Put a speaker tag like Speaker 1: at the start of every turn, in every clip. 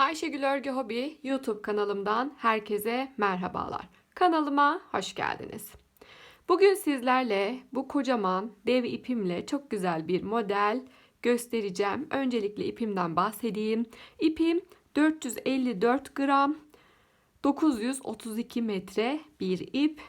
Speaker 1: Ayşegül Örgü Hobi YouTube kanalımdan herkese merhabalar. Kanalıma hoş geldiniz. Bugün sizlerle bu kocaman dev ipimle çok güzel bir model göstereceğim. Öncelikle ipimden bahsedeyim. İpim 454 gram 932 metre bir ip.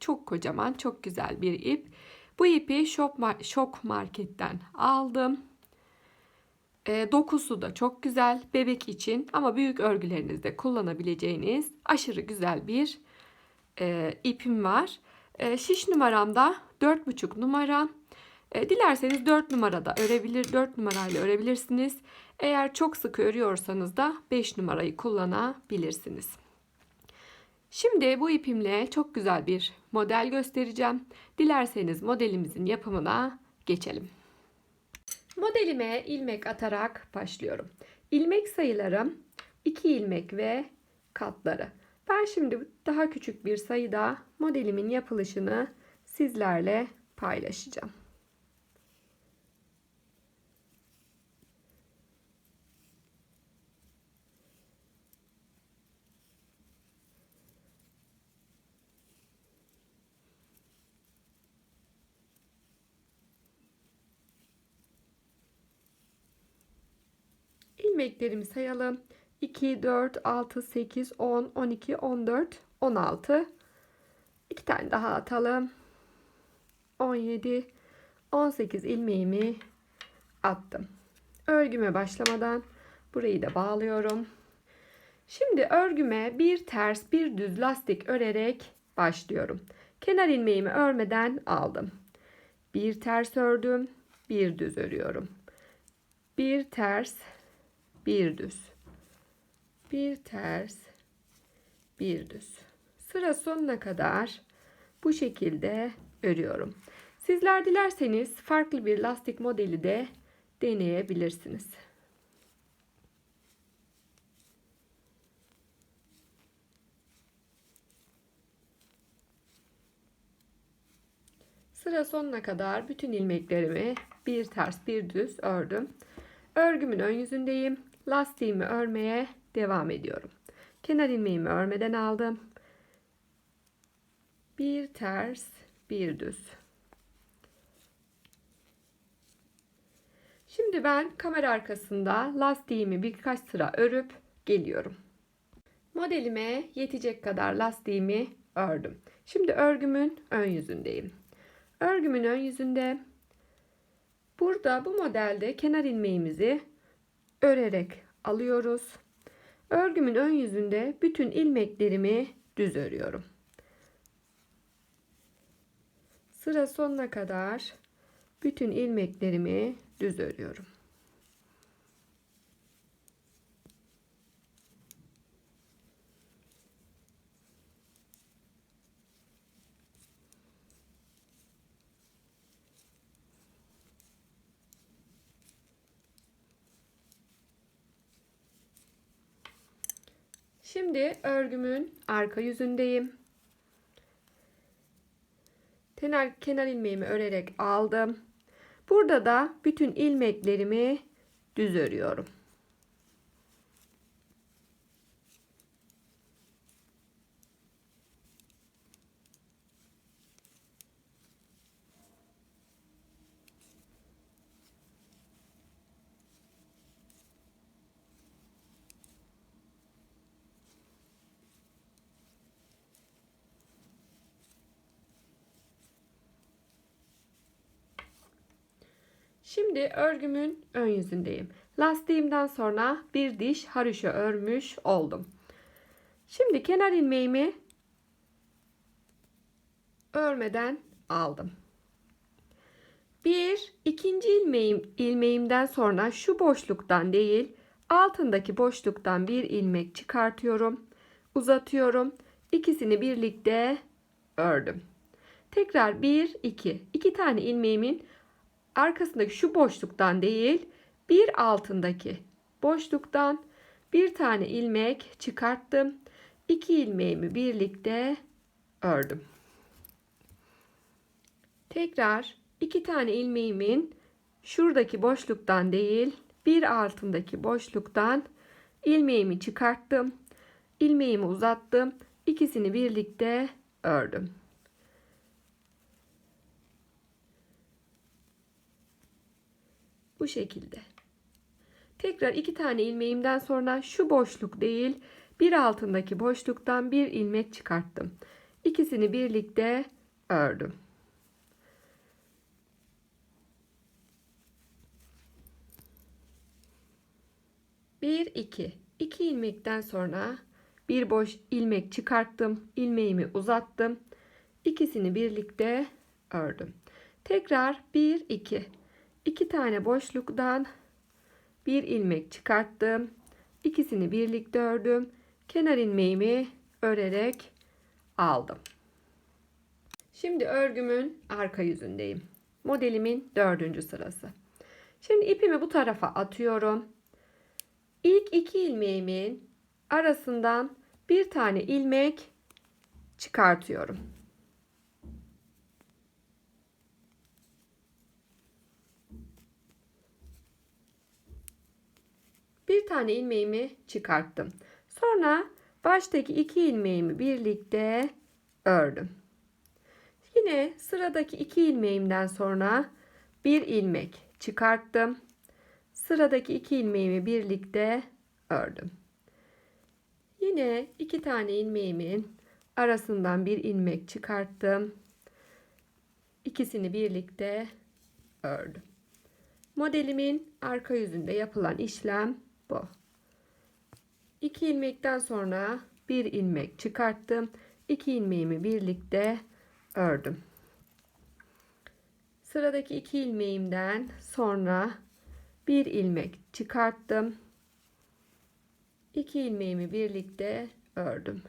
Speaker 1: Çok kocaman, çok güzel bir ip. Bu ipi Şok, Şok Market'ten aldım. E, dokusu da çok güzel bebek için ama büyük örgülerinizde kullanabileceğiniz aşırı güzel bir e, ipim var. E, şiş numaramda 4,5 numara. E, dilerseniz 4 numarada örebilir, 4 numarayla örebilirsiniz. Eğer çok sıkı örüyorsanız da 5 numarayı kullanabilirsiniz. Şimdi bu ipimle çok güzel bir model göstereceğim. Dilerseniz modelimizin yapımına geçelim. Modelime ilmek atarak başlıyorum. İlmek sayılarım 2 ilmek ve katları. Ben şimdi daha küçük bir sayıda modelimin yapılışını sizlerle paylaşacağım. İlmeklerimi sayalım. 2, 4, 6, 8, 10, 12, 14, 16. 2 tane daha atalım. 17, 18 ilmeğimi attım. Örgüme başlamadan burayı da bağlıyorum. Şimdi örgüme bir ters bir düz lastik örerek başlıyorum. Kenar ilmeğimi örmeden aldım. Bir ters ördüm, bir düz örüyorum. Bir ters, bir düz. Bir ters, bir düz. Sıra sonuna kadar bu şekilde örüyorum. Sizler dilerseniz farklı bir lastik modeli de deneyebilirsiniz. Sıra sonuna kadar bütün ilmeklerimi bir ters bir düz ördüm. Örgümün ön yüzündeyim. Lastiğimi örmeye devam ediyorum. Kenar ilmeğimi örmeden aldım. Bir ters, bir düz. Şimdi ben kamera arkasında lastiğimi birkaç sıra örüp geliyorum. Modelime yetecek kadar lastiğimi ördüm. Şimdi örgümün ön yüzündeyim. Örgümün ön yüzünde burada bu modelde kenar ilmeğimizi örerek alıyoruz. Örgümün ön yüzünde bütün ilmeklerimi düz örüyorum. Sıra sonuna kadar bütün ilmeklerimi düz örüyorum. Şimdi örgümün arka yüzündeyim. Kenar, kenar ilmeğimi örerek aldım. Burada da bütün ilmeklerimi düz örüyorum. Şimdi örgümün ön yüzündeyim. Lastiğimden sonra bir diş haroşa örmüş oldum. Şimdi kenar ilmeğimi örmeden aldım. Bir ikinci ilmeğim ilmeğimden sonra şu boşluktan değil altındaki boşluktan bir ilmek çıkartıyorum. Uzatıyorum. İkisini birlikte ördüm. Tekrar bir iki iki tane ilmeğimin arkasındaki şu boşluktan değil bir altındaki boşluktan bir tane ilmek çıkarttım. İki ilmeğimi birlikte ördüm. Tekrar iki tane ilmeğimin şuradaki boşluktan değil bir altındaki boşluktan ilmeğimi çıkarttım. ilmeğimi uzattım. İkisini birlikte ördüm. Bu şekilde. Tekrar iki tane ilmeğimden sonra şu boşluk değil bir altındaki boşluktan bir ilmek çıkarttım. İkisini birlikte ördüm. Bir iki. İki ilmekten sonra bir boş ilmek çıkarttım. ilmeğimi uzattım. İkisini birlikte ördüm. Tekrar bir iki. İki tane boşluktan bir ilmek çıkarttım. İkisini birlikte ördüm. Kenar ilmeğimi örerek aldım. Şimdi örgümün arka yüzündeyim. Modelimin dördüncü sırası. Şimdi ipimi bu tarafa atıyorum. İlk iki ilmeğimin arasından bir tane ilmek çıkartıyorum. Bir tane ilmeğimi çıkarttım. Sonra baştaki iki ilmeğimi birlikte ördüm. Yine sıradaki iki ilmeğimden sonra bir ilmek çıkarttım. Sıradaki iki ilmeğimi birlikte ördüm. Yine iki tane ilmeğimin arasından bir ilmek çıkarttım. İkisini birlikte ördüm. Modelimin arka yüzünde yapılan işlem bu. İki ilmekten sonra bir ilmek çıkarttım. İki ilmeğimi birlikte ördüm. Sıradaki iki ilmeğimden sonra bir ilmek çıkarttım. İki ilmeğimi birlikte ördüm.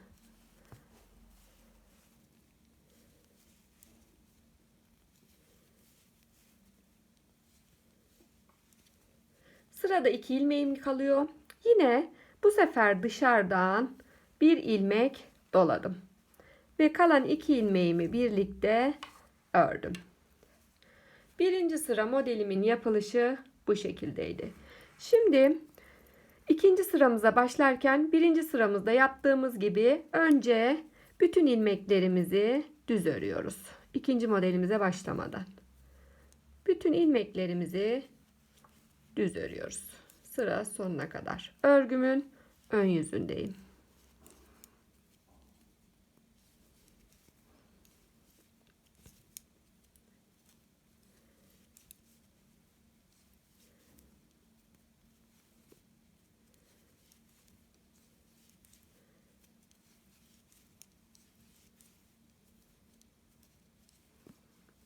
Speaker 1: Sırada iki ilmeğim kalıyor. Yine bu sefer dışarıdan bir ilmek doladım. Ve kalan iki ilmeğimi birlikte ördüm. Birinci sıra modelimin yapılışı bu şekildeydi. Şimdi ikinci sıramıza başlarken birinci sıramızda yaptığımız gibi önce bütün ilmeklerimizi düz örüyoruz. İkinci modelimize başlamadan. Bütün ilmeklerimizi düz örüyoruz. Sıra sonuna kadar. Örgümün ön yüzündeyim.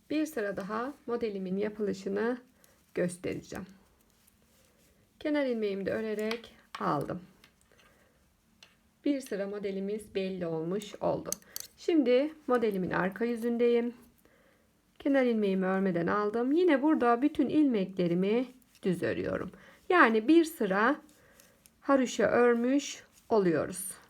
Speaker 1: Bir sıra daha modelimin yapılışını göstereceğim. Kenar ilmeğimi de örerek aldım. Bir sıra modelimiz belli olmuş oldu. Şimdi modelimin arka yüzündeyim. Kenar ilmeğimi örmeden aldım. Yine burada bütün ilmeklerimi düz örüyorum. Yani bir sıra haroşa örmüş oluyoruz.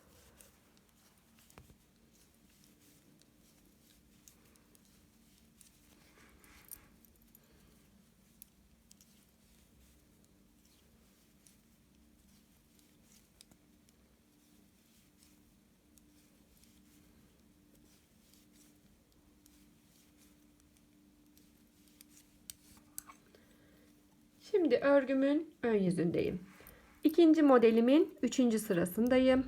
Speaker 1: Şimdi örgümün ön yüzündeyim. İkinci modelimin üçüncü sırasındayım.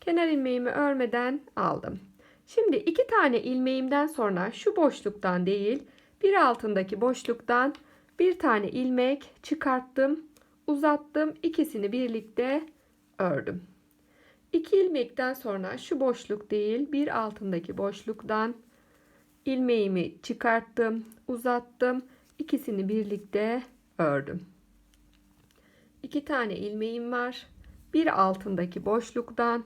Speaker 1: Kenar ilmeğimi örmeden aldım. Şimdi iki tane ilmeğimden sonra şu boşluktan değil bir altındaki boşluktan bir tane ilmek çıkarttım, uzattım, ikisini birlikte ördüm. İki ilmekten sonra şu boşluk değil bir altındaki boşluktan ilmeğimi çıkarttım, uzattım, ikisini birlikte ördüm. İki tane ilmeğim var. Bir altındaki boşluktan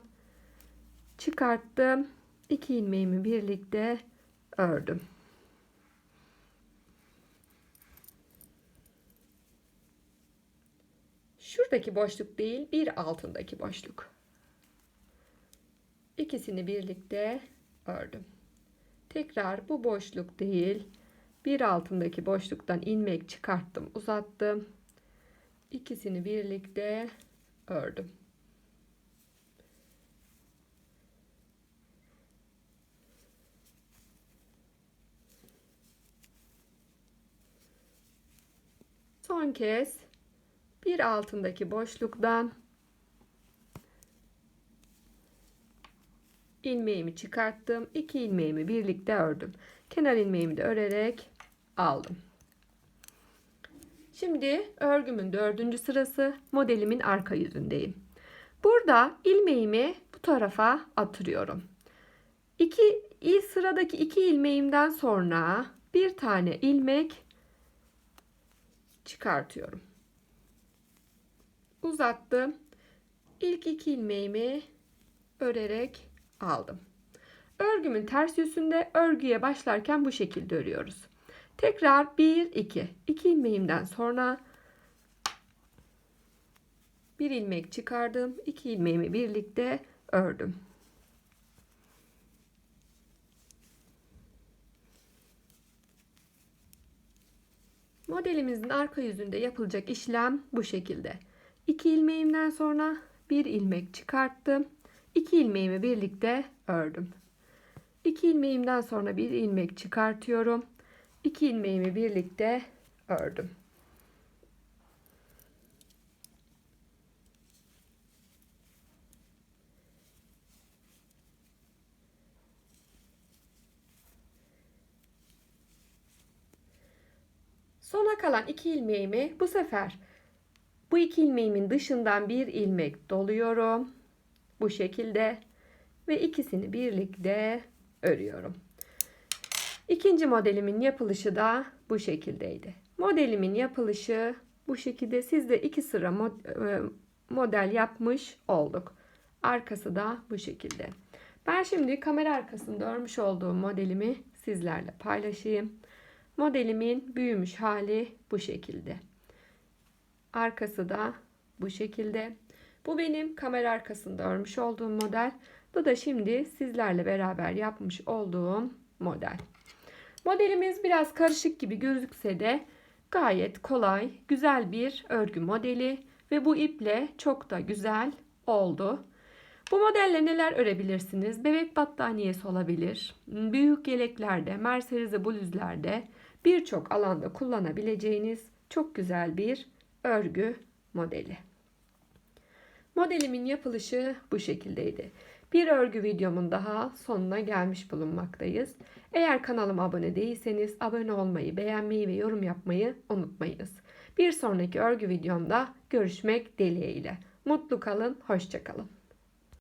Speaker 1: çıkarttım. İki ilmeğimi birlikte ördüm. Şuradaki boşluk değil, bir altındaki boşluk. İkisini birlikte ördüm. Tekrar bu boşluk değil, bir altındaki boşluktan ilmek çıkarttım, uzattım. İkisini birlikte ördüm. Son kez bir altındaki boşluktan ilmeğimi çıkarttım. iki ilmeğimi birlikte ördüm. Kenar ilmeğimi de örerek aldım. Şimdi örgümün dördüncü sırası modelimin arka yüzündeyim. Burada ilmeğimi bu tarafa atırıyorum. İki, il sıradaki iki ilmeğimden sonra bir tane ilmek çıkartıyorum. Uzattım. İlk iki ilmeğimi örerek aldım. Örgümün ters yüzünde örgüye başlarken bu şekilde örüyoruz. Tekrar 1 2 2 ilmeğimden sonra bir ilmek çıkardım. 2 ilmeğimi birlikte ördüm. Modelimizin arka yüzünde yapılacak işlem bu şekilde. 2 ilmeğimden sonra bir ilmek çıkarttım. 2 ilmeğimi birlikte ördüm. 2 ilmeğimden sonra bir ilmek çıkartıyorum. 2 ilmeğimi birlikte ördüm. Sona kalan iki ilmeğimi bu sefer bu iki ilmeğimin dışından bir ilmek doluyorum. Bu şekilde ve ikisini birlikte örüyorum. İkinci modelimin yapılışı da bu şekildeydi. Modelimin yapılışı bu şekilde. Siz de iki sıra e, model yapmış olduk. Arkası da bu şekilde. Ben şimdi kamera arkasında örmüş olduğum modelimi sizlerle paylaşayım. Modelimin büyümüş hali bu şekilde. Arkası da bu şekilde. Bu benim kamera arkasında örmüş olduğum model. Bu da şimdi sizlerle beraber yapmış olduğum model. Modelimiz biraz karışık gibi gözükse de gayet kolay, güzel bir örgü modeli ve bu iple çok da güzel oldu. Bu modelle neler örebilirsiniz? Bebek battaniyesi olabilir. Büyük yeleklerde, merserize bluzlerde birçok alanda kullanabileceğiniz çok güzel bir örgü modeli. Modelimin yapılışı bu şekildeydi. Bir örgü videomun daha sonuna gelmiş bulunmaktayız. Eğer kanalıma abone değilseniz abone olmayı, beğenmeyi ve yorum yapmayı unutmayınız. Bir sonraki örgü videomda görüşmek dileğiyle. Mutlu kalın, hoşçakalın.